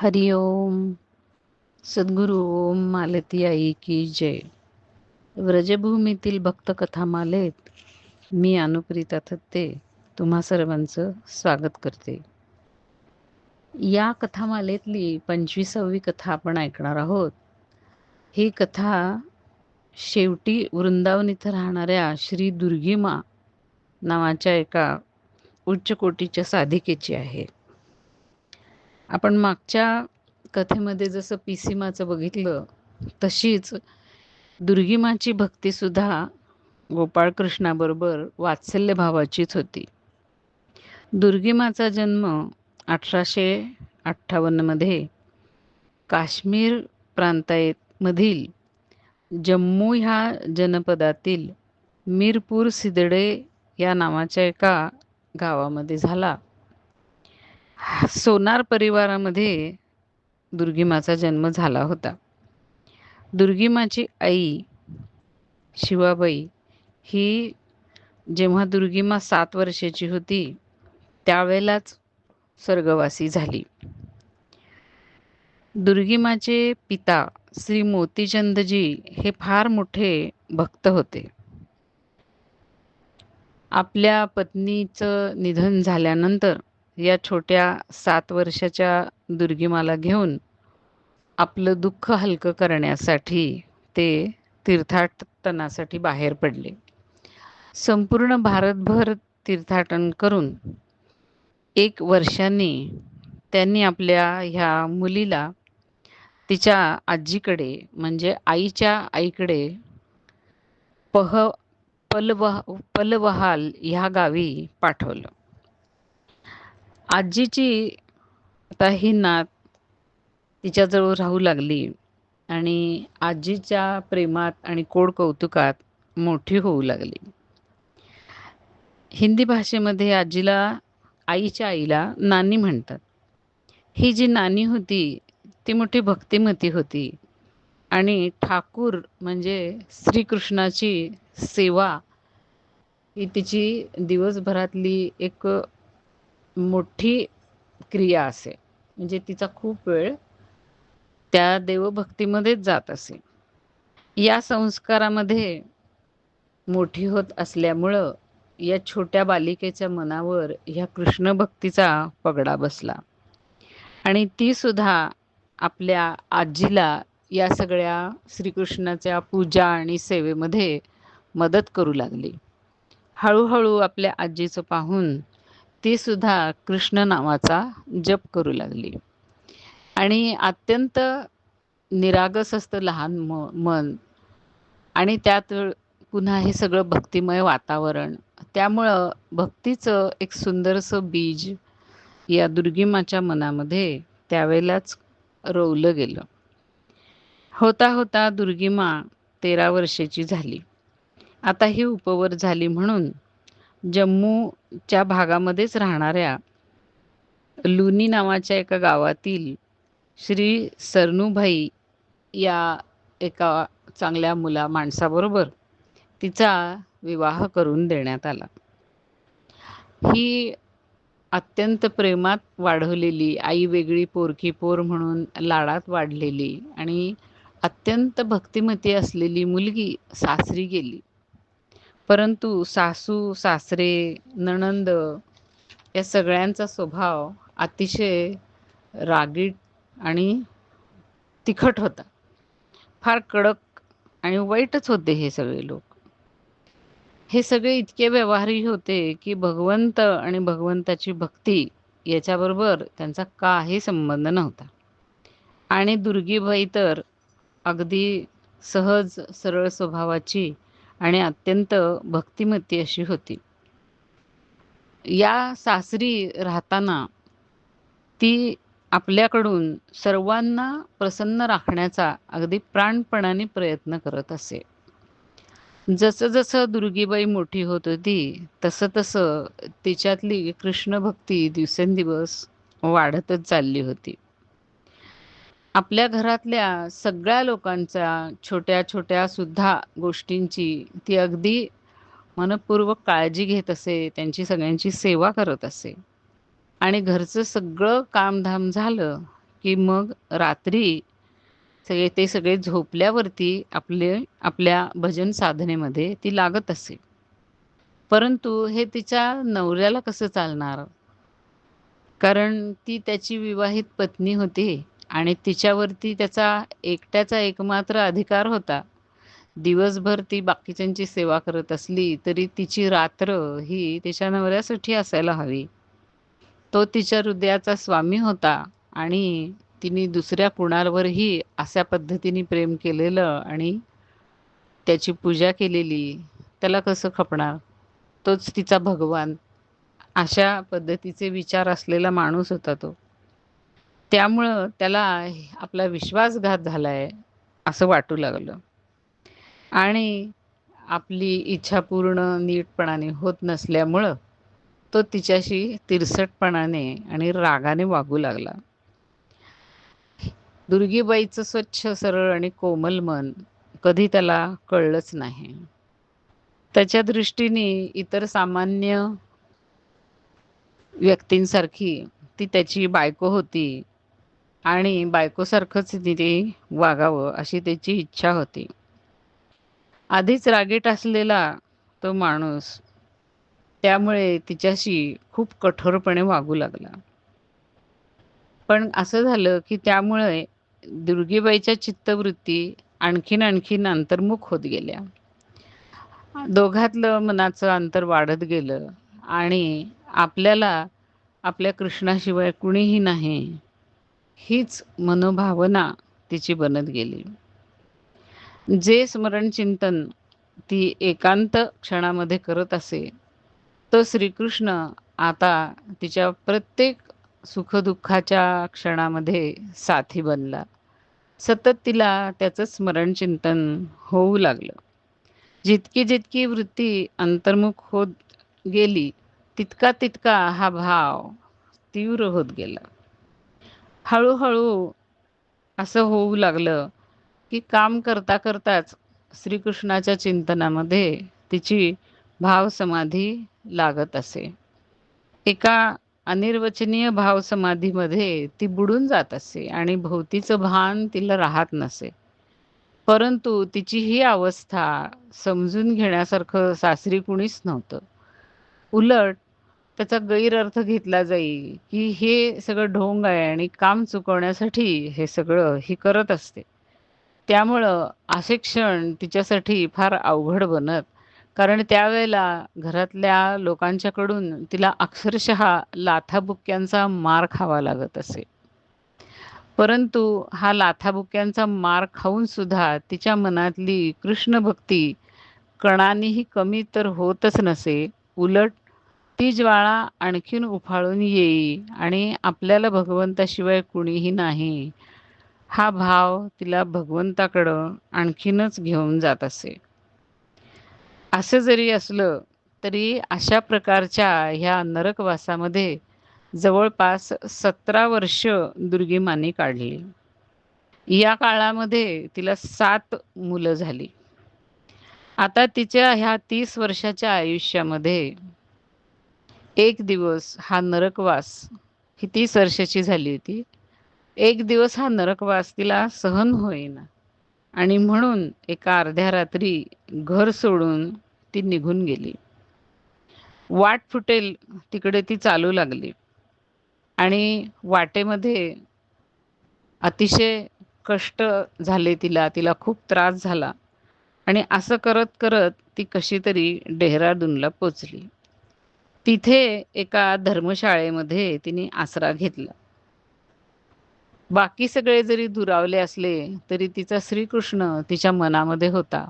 हरि ओम. सद्गुरु ओम मालती आई की जय. व्रजभूमीतील भक्तकथामालेत मी अनुप्रिता थत्ते तुम्हा सर्वांचं स्वागत करते. या कथामालेतली पंचवीसावी कथा आपण ऐकणार आहोत. ही कथा शेवटी वृंदावन इथं राहणाऱ्या श्री दुर्गिमा नावाच्या एका उच्च कोटीच्या साधिकेची आहे. आपण मागच्या कथेमध्ये जसं पिसीमाचं बघितलं तशीच दुर्गिमाची भक्तीसुद्धा गोपाळकृष्णाबरोबर वात्सल्य भावाचीच होती. दुर्गिमाचा जन्म अठराशे अठ्ठावन्नमध्ये काश्मीर प्रांतामधील जम्मू ह्या जनपदातील मीरपूर सिदडे या नावाच्या एका गावामध्ये झाला. सोनार परिवारामध्ये दुर्गिमाचा जन्म झाला होता. दुर्गिमाची आई शिवाबाई ही जेव्हा दुर्गिमा सात वर्षाची होती त्यावेळेलाच स्वर्गवासी झाली. दुर्गिमाचे पिता श्री मोतीचंदजी हे फार मोठे भक्त होते. आपल्या पत्नीचं निधन झाल्यानंतर या छोट्या सात वर्षाच्या दुर्गिमाला घेऊन आपलं दुःख हलकं करण्यासाठी ते तीर्थाटनासाठी बाहेर पडले. संपूर्ण भारतभर तीर्थाटन करून एक वर्षांनी त्यांनी आपल्या ह्या मुलीला तिच्या आजीकडे म्हणजे आईच्या आईकडे पह पलवह पलवहाल ह्या गावी पाठवलं. आजीची आता ही नात तिच्याजवळ राहू लागली आणि आजीच्या प्रेमात आणि कोड कौतुकात मोठी होऊ लागली. हिंदी भाषेमध्ये आजीला आईच्या आईला नानी म्हणतात. ही जी नानी होती ती मोठी भक्तिमती होती आणि ठाकूर म्हणजे श्रीकृष्णाची सेवा ही तिची दिवसभरातली एक मोठी क्रिया असे. म्हणजे तिचा खूप वेळ त्या देवभक्तीमध्येच जात असे. या संस्कारामध्ये मोठी होत असल्यामुळं या छोट्या बालिकेच्या मनावर ह्या कृष्ण भक्तीचा पगडा बसला. आणि ती सुद्धा आपल्या आजीला या सगळ्या श्रीकृष्णाच्या पूजा आणि सेवेमध्ये मदत करू लागली. हळूहळू आपल्या आजीचं पाहून ती सुद्धा कृष्ण नावाचा जप करू लागली. आणि अत्यंत निरागस असतं लहान म मन आणि त्यात पुन्हा हे सगळं भक्तिमय वातावरण त्यामुळं भक्तीचं एक सुंदरसं बीज या दुर्गिमाच्या मनामध्ये त्यावेळेलाच रोवलं गेलं. होता होता दुर्गिमा तेरा वर्षाची झाली. आता ही उपवर झाली म्हणून जम्मूच्या भागामध्येच राहणाऱ्या लुनी नावाच्या एका गावातील श्री सरनूभाई या एका चांगल्या मुला माणसाबरोबर तिचा विवाह करून देण्यात आला. ही अत्यंत प्रेमात वाढवलेली आई वेगळी पोरकी पोर म्हणून लाडात वाढलेली आणि अत्यंत भक्तिमती असलेली मुलगी सासरी गेली. परंतु सासू सासरे नणंद या सगळ्यांचा स्वभाव अतिशय रागीट आणि तिखट होता. फार कडक आणि वाईटच होते हे सगळे लोक. हे सगळे इतके व्यवहारी होते की भगवंत आणि भगवंताची भक्ती याच्याबरोबर त्यांचा काही संबंध नव्हता. आणि दुर्गीबाई तर अगदी सहज सरळ स्वभावाची आणि अत्यंत भक्तिमती अशी होती. या सासरी राहताना ती आपल्याकडून सर्वांना प्रसन्न राखण्याचा अगदी प्राणपणाने प्रयत्न करत असे. जसं जसं दुर्गीबाई मोठी होत होती तसं तसं तिच्यातली कृष्ण भक्ती दिवसेंदिवस वाढतच चालली होती. आपल्या घरातल्या सगळ्या लोकांच्या छोट्या छोट्या सुद्धा गोष्टींची ती अगदी मनपूर्वक काळजी घेत असे त्यांची सगळ्यांची सेवा करत असे. आणि घरचं सगळं कामधाम झालं की मग रात्री सगळे ते सगळे झोपल्यावरती आपले आपल्या भजन साधनेमध्ये ती लागत असे. परंतु हे तिच्या नवऱ्याला कसं चालणार? कारण ती त्याची विवाहित पत्नी होती. आणि तिच्यावरती त्याचा एकट्याचा एकमात्र अधिकार होता. दिवसभर ती बाकीच्यांची सेवा करत असली तरी तिची रात्र ही तिच्या नवऱ्यासाठी असायला हवी. तो तिच्या हृदयाचा स्वामी होता आणि तिने दुसऱ्या कुणावरही अशा पद्धतीने प्रेम केलेलं आणि त्याची पूजा केलेली त्याला कसं खपणार? तोच तिचा भगवान. अशा पद्धतीचे विचार असलेला माणूस होता तो. त्यामुळं त्याला आपला विश्वासघात झालाय असं वाटू लागलं. आणि आपली इच्छा पूर्ण नीटपणाने होत नसल्यामुळं तो तिच्याशी तिरसटपणाने आणि रागाने वागू लागला. दुर्गीबाईचं स्वच्छ सरळ आणि कोमल मन कधी त्याला कळलंच नाही. त्याच्या दृष्टीने इतर सामान्य व्यक्तींसारखी ती त्याची बायको होती. आणि बायकोसारखंच तिने वागावं अशी त्याची इच्छा होती. आधीच रागीट असलेला तो माणूस त्यामुळे तिच्याशी खूप कठोरपणे वागू लागला. पण असं झालं की त्यामुळे दुर्गीबाईच्या चित्तवृत्ती आणखीन आणखीन अंतर्मुख होत गेल्या. दोघातलं मनाचं अंतर वाढत गेलं आणि आपल्याला आपल्या कृष्णाशिवाय कुणीही नाही हीच मनोभावना तिची बनत गेली. जे स्मरण चिंतन ती एकांत क्षणामध्ये करत असे तो श्रीकृष्ण आता तिच्या प्रत्येक सुखदुःखाच्या क्षणामध्ये साथी बनला. सतत तिला त्याचं स्मरण चिंतन होऊ लागलं. जितकी जितकी वृत्ती अंतर्मुख होत गेली तितका तितका हा भाव तीव्र होत गेला. हळूहळू असं होऊ लागलं की काम करता करताच श्रीकृष्णाच्या चिंतनामध्ये तिची भाव समाधी लागत असे. एका अनिर्वचनीय भाव समाधीमध्ये ती बुडून जात असे आणि भोवतीचं भान तिला राहत नसे. परंतु तिची ही अवस्था समजून घेण्यासारखं सासरी कुणीच नव्हतं. उलट त्याचा गैरअर्थ घेतला जाईल की हे सगळं ढोंग आहे आणि काम चुकवण्यासाठी हे सगळं ही करत असते. त्यामुळं असे क्षण तिच्यासाठी फार अवघड बनत कारण त्यावेळेला घरातल्या लोकांच्याकडून तिला अक्षरशः लाथाबुक्यांचा मार खावा लागत असे. परंतु हा लाथाबुक्यांचा मार खाऊन सुद्धा तिच्या मनातली कृष्ण भक्ती कणानेही कमी तर होतच नसे उलट ती ज्वाळा आणखीन उफाळून येई आणि आपल्याला भगवंताशिवाय कुणीही नाही. हा भाव तिला भगवंताकडं आणखीनच घेऊन जात असे. असं जरी असलं तरी अशा प्रकारच्या ह्या नरकवासामध्ये जवळपास सतरा वर्ष दुर्गीमाने काढली. या काळामध्ये तिला सात मुलं झाली. आता तिच्या ह्या तीस वर्षाच्या आयुष्यामध्ये एक दिवस हा नरकवास ही तीस झाली होती? एक दिवस हा नरकवास तिला सहन होईना. आणि म्हणून एका अर्ध्या रात्री घर सोडून ती निघून गेली. वाट फुटेल तिकडे ती चालू लागली. आणि वाटेमध्ये अतिशय कष्ट झाले तिला तिला खूप त्रास झाला. आणि असं करत करत ती कशी तरी डेहराडूनला पोचली. तिथे एका धर्मशाळेमध्ये तिने आसरा घेतला. बाकी सगळे जरी दुरावले असले तरी तिचा श्रीकृष्ण तिच्या मनामध्ये होता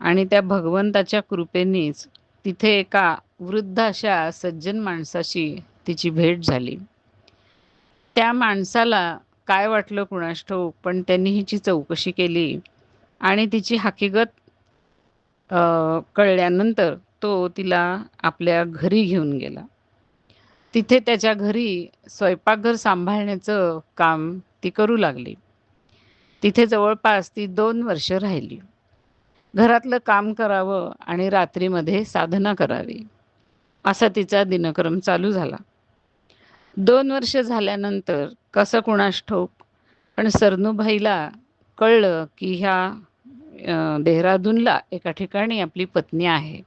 आणि त्या भगवंताच्या कृपेनेच तिथे एका वृद्ध अशा सज्जन माणसाशी तिची भेट झाली. त्या माणसाला काय वाटलं कुणास ठाऊक पण त्यांनी हिची चौकशी केली आणि तिची हकीकत कळल्यानंतर तो तिला आपल्या घरी घेऊन गेला. तिथे त्याच्या घरी स्वयंपाकघर सांभाळण्याचं काम ती करू लागली. तिथे जवळपास ती दोन वर्ष राहिली. घरातलं काम करावं आणि रात्रीमध्ये साधना करावी असा तिचा दिनक्रम चालू झाला. दोन वर्ष झाल्यानंतर कसं कुणास ठोक पण सरनूभाईला कळलं की ह्या देहरादूनला एका ठिकाणी आपली पत्नी आहे.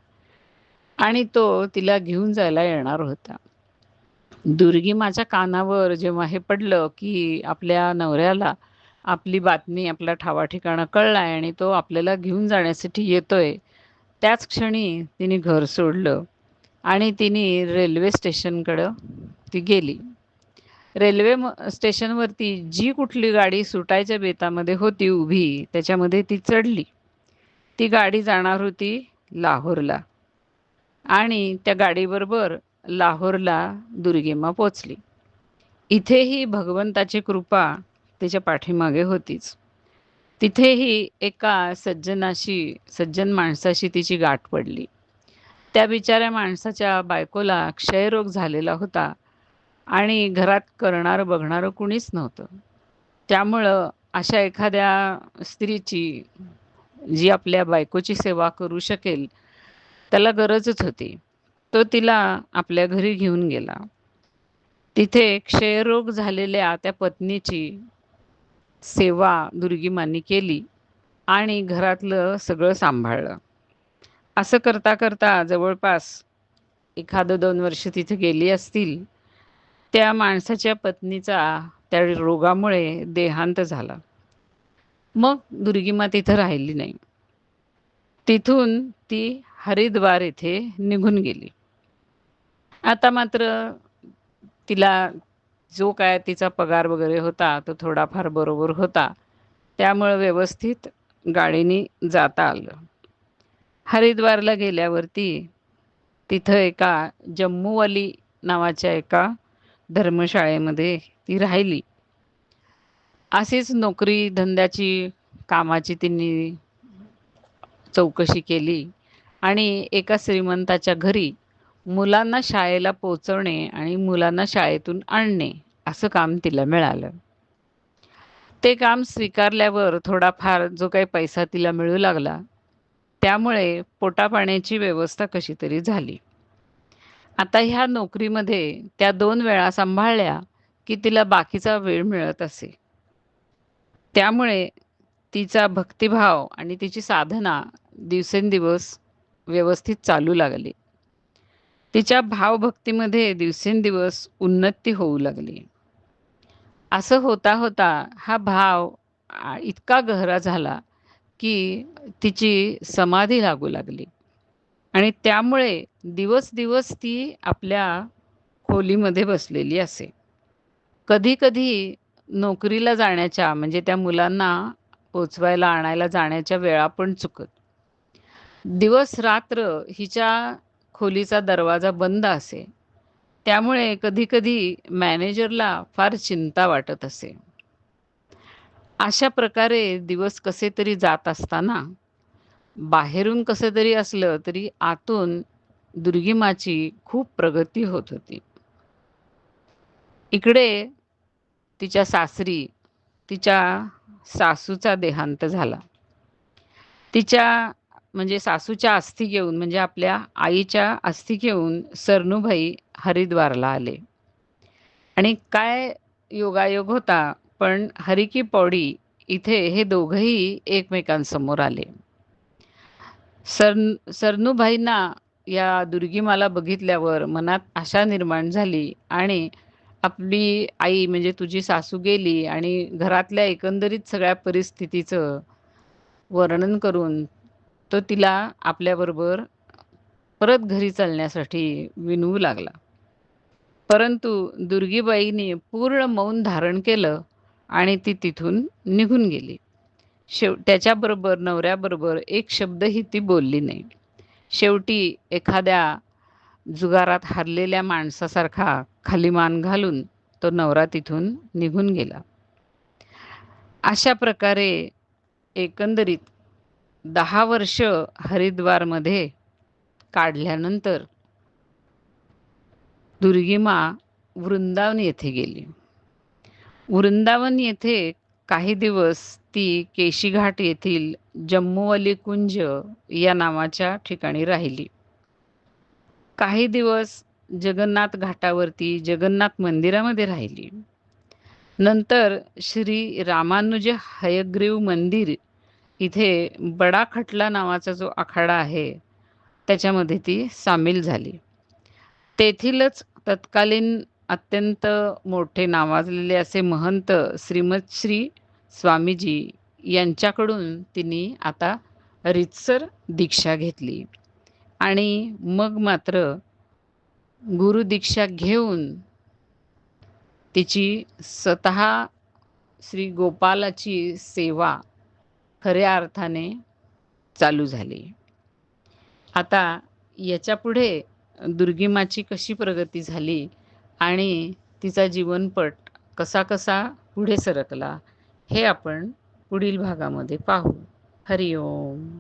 आणि तो तिला घेऊन जायला येणार होता. दुर्गी माझ्या कानावर जेव्हा हे पडलं की आपल्या नवऱ्याला आपली बातमी आपला ठावा ठिकाणा कळलाय आणि तो आपल्याला घेऊन जाण्यासाठी येतोय त्याच क्षणी तिने घर सोडलं आणि तिने रेल्वे स्टेशनकडं ती गेली. रेल्वे स्टेशनवरती जी कुठली गाडी सुटायच्या बेतामध्ये होती उभी त्याच्यामध्ये ती चढली. ती गाडी जाणार होती लाहोरला. आणि त्या गाडीबरोबर लाहोरला दुर्गेमा पोचली इथेही भगवंताची कृपा तिच्या पाठीमागे होतीच. तिथेही एका सज्जनाशी सज्जन माणसाशी तिची गाठ पडली. त्या बिचाऱ्या माणसाच्या बायकोला क्षयरोग झालेला होता आणि घरात करणारं बघणारं कुणीच नव्हतं. त्यामुळं अशा एखाद्या स्त्रीची जी आपल्या बायकोची सेवा करू शकेल त्याला गरजच होती. तो तिला आपल्या घरी घेऊन गेला. तिथे क्षयरोग झालेल्या त्या पत्नीची सेवा दुर्गीमांनी केली आणि घरातलं सगळं सांभाळलं. असं करता करता जवळपास एखादं दोन वर्ष तिथे गेली असतील त्या माणसाच्या पत्नीचा त्या रोगामुळे देहांत झाला. मग दुर्गीमा तिथं राहिली नाही. तिथून ती हरिद्वार येथे निघून गेली. आता मात्र तिला जो काय तिचा पगार वगैरे होता तो थोडाफार बरोबर होता. त्यामुळं व्यवस्थित गाडीने जाता आलं. हरिद्वारला गेल्यावरती तिथं एका जम्मूवाली नावाच्या एका धर्मशाळेमध्ये ती राहिली. अशीच नोकरी धंद्याची कामाची तिने चौकशी केली. आणि एका श्रीमंताच्या घरी मुलांना शाळेला पोचवणे आणि मुलांना शाळेतून आणणे असं काम तिला मिळालं. ते काम स्वीकारल्यावर थोडाफार जो काही पैसा तिला मिळू लागला त्यामुळे पोटापाण्याची व्यवस्था कशी तरी झाली. आता ह्या नोकरीमध्ये त्या दोन वेळा सांभाळल्या की तिला बाकीचा वेळ मिळत असे. त्यामुळे तिचा भक्तिभाव आणि तिची साधना दिवसेंदिवस व्यवस्थित चालू लागली. तिच्या भावभक्तीमध्ये दिवसेंदिवस उन्नती होऊ लागली. असं होता होता हा भाव इतका गहरा झाला की तिची समाधी लागू लागली. आणि त्यामुळे दिवस दिवस ती आपल्या खोलीमध्ये बसलेली असे. कधी कधी नोकरीला जाण्याच्या म्हणजे त्या मुलांना पोचवायला आणायला जाण्याच्या वेळा पण चुकत. दिवस रात्र हिच्या खोलीचा दरवाजा बंद असे. त्यामुळे कधीकधी मॅनेजरला फार चिंता वाटत असे. अशा प्रकारे दिवस कसे तरी जात असताना बाहेरून कसं तरी असलं तरी आतून दुर्गिमाची खूप प्रगती होत होती. इकडे तिच्या सासरी तिच्या सासूचा देहांत झाला. तिच्या म्हणजे सासूच्या अस्थी घेऊन म्हणजे आपल्या आईच्या अस्थी घेऊन सरनूभाई हरिद्वारला आले. आणि काय योगायोग होता पण हरिकी पौडी इथे हे दोघंही एकमेकांसमोर आले. सर सरनूभाईंना या दुर्गीमाला बघितल्यावर मनात आशा निर्माण झाली आणि आपली आई म्हणजे तुझी सासू गेली आणि घरातल्या एकंदरीत सगळ्या परिस्थितीचं वर्णन करून तो तिला आपल्याबरोबर परत घरी चालण्यासाठी विनवू लागला. परंतु दुर्गीबाईने पूर्ण मौन धारण केलं आणि ती तिथून निघून गेली. शेव त्याच्याबरोबर नवऱ्याबरोबर एक शब्दही ती बोलली नाही. शेवटी एखाद्या जुगारात हरलेल्या माणसासारखा खाली मान घालून तो नवरा तिथून निघून गेला. अशा प्रकारे एकंदरीत दहा वर्ष हरिद्वारमध्ये काढल्यानंतर दुर्गिमा वृंदावन येथे गेली. वृंदावन येथे काही दिवस ती केशीघाट येथील जम्मूवली कुंज या नावाच्या ठिकाणी राहिली. काही दिवस जगन्नाथ घाटावरती जगन्नाथ मंदिरामध्ये राहिली. नंतर श्री रामानुज हयग्रीव मंदिर इथे बडा खटला नावाचा जो आखाडा आहे त्याच्यामध्ये ती सामील झाली. तेथीलच तत्कालीन अत्यंत मोठे नावाजलेले असे महंत श्रीमत श्री स्वामीजी यांच्याकडून तिने आता रितसर दीक्षा घेतली. आणि मग मात्र गुरुदीक्षा घेऊन तिची स्वतः श्री गोपालाची सेवा खऱ्या अर्थाने चालू झाली. आता याच्यापुढे दुर्गिमाची कशी प्रगती झाली आणि तिचा जीवनपट कसा कसा पुढे सरकला हे आपण पुढील भागामध्ये पाहू. हरिओम.